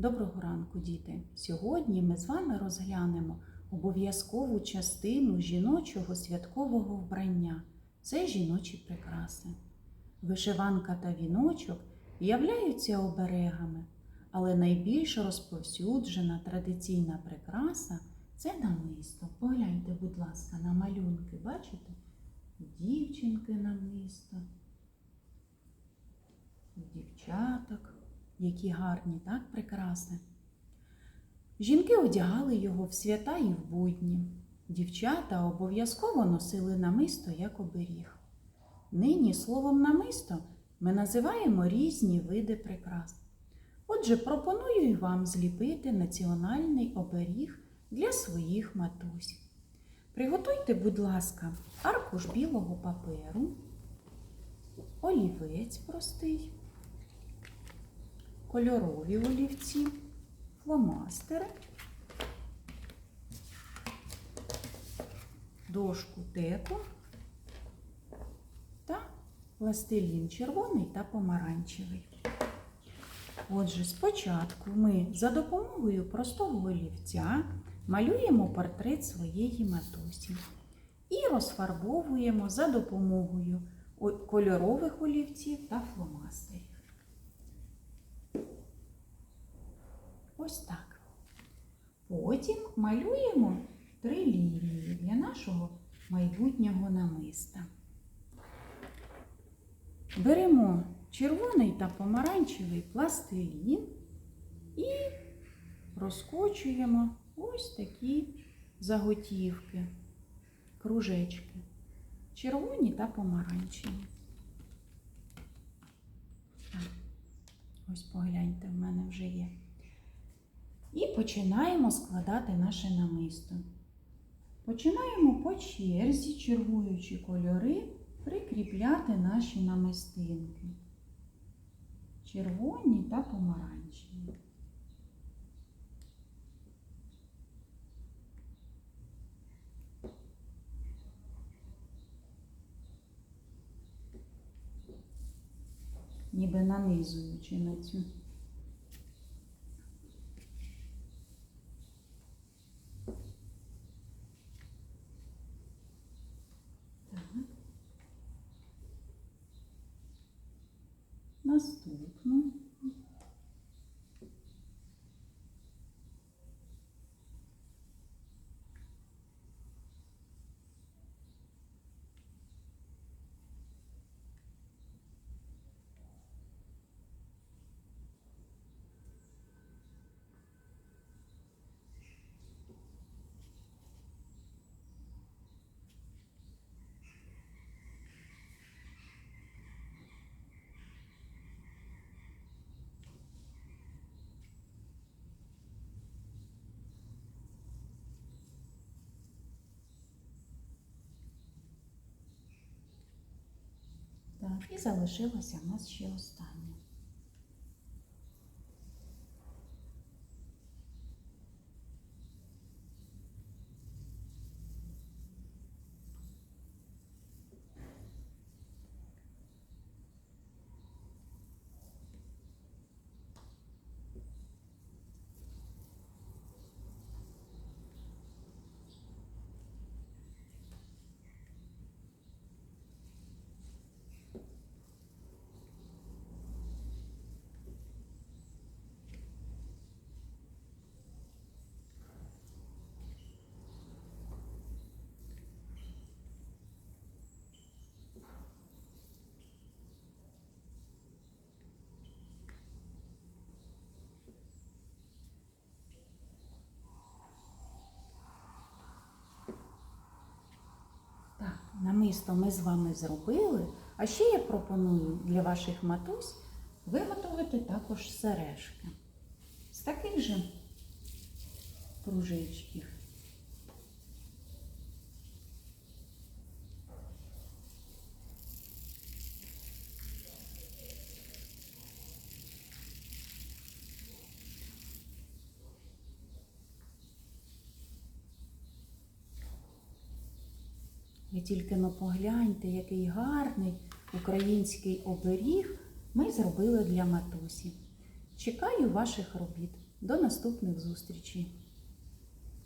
Доброго ранку, діти! Сьогодні ми з вами розглянемо обов'язкову частину жіночого святкового вбрання це жіночі прикраси. Вишиванка та віночок являються оберегами, але найбільш розповсюджена традиційна прикраса це намисто. Погляньте, будь ласка, на малюнки. Бачите? Дівчинки намисто, дівчаток, які гарні, так, прикраси. Жінки одягали його в свята і в будні. Дівчата обов'язково носили намисто як оберіг. Нині словом намисто ми називаємо різні види прикрас. Отже, пропоную і вам зліпити національний оберіг для своїх матусь. Приготуйте, будь ласка, аркуш білого паперу, олівець простий, кольорові олівці, фломастери, дошку теку та пластилін червоний та помаранчевий. Отже, спочатку ми за допомогою простого олівця малюємо портрет своєї матусі і розфарбовуємо за допомогою кольорових олівців та фломастерів. Ось так. Потім малюємо три лінії для нашого майбутнього намиста. Беремо червоний та помаранчевий пластилін і розкочуємо ось такі заготівки, кружечки, червоні та помаранчеві. Ось погляньте, в мене вже є. І починаємо складати наше намисто. Починаємо по черзі, чергуючи кольори, прикріпляти наші намистинки. Червоні та помаранчеві. Ніби нанизуючи на цю. Так. Наступну. Так, і залишилося в нас ще останнє. Так, намисто ми з вами зробили. А ще я пропоную для ваших матусь виготовити також сережки. З таких же кружечків. Ви тільки ну погляньте, який гарний український оберіг ми зробили для матусі. Чекаю ваших робіт. До наступних зустрічей!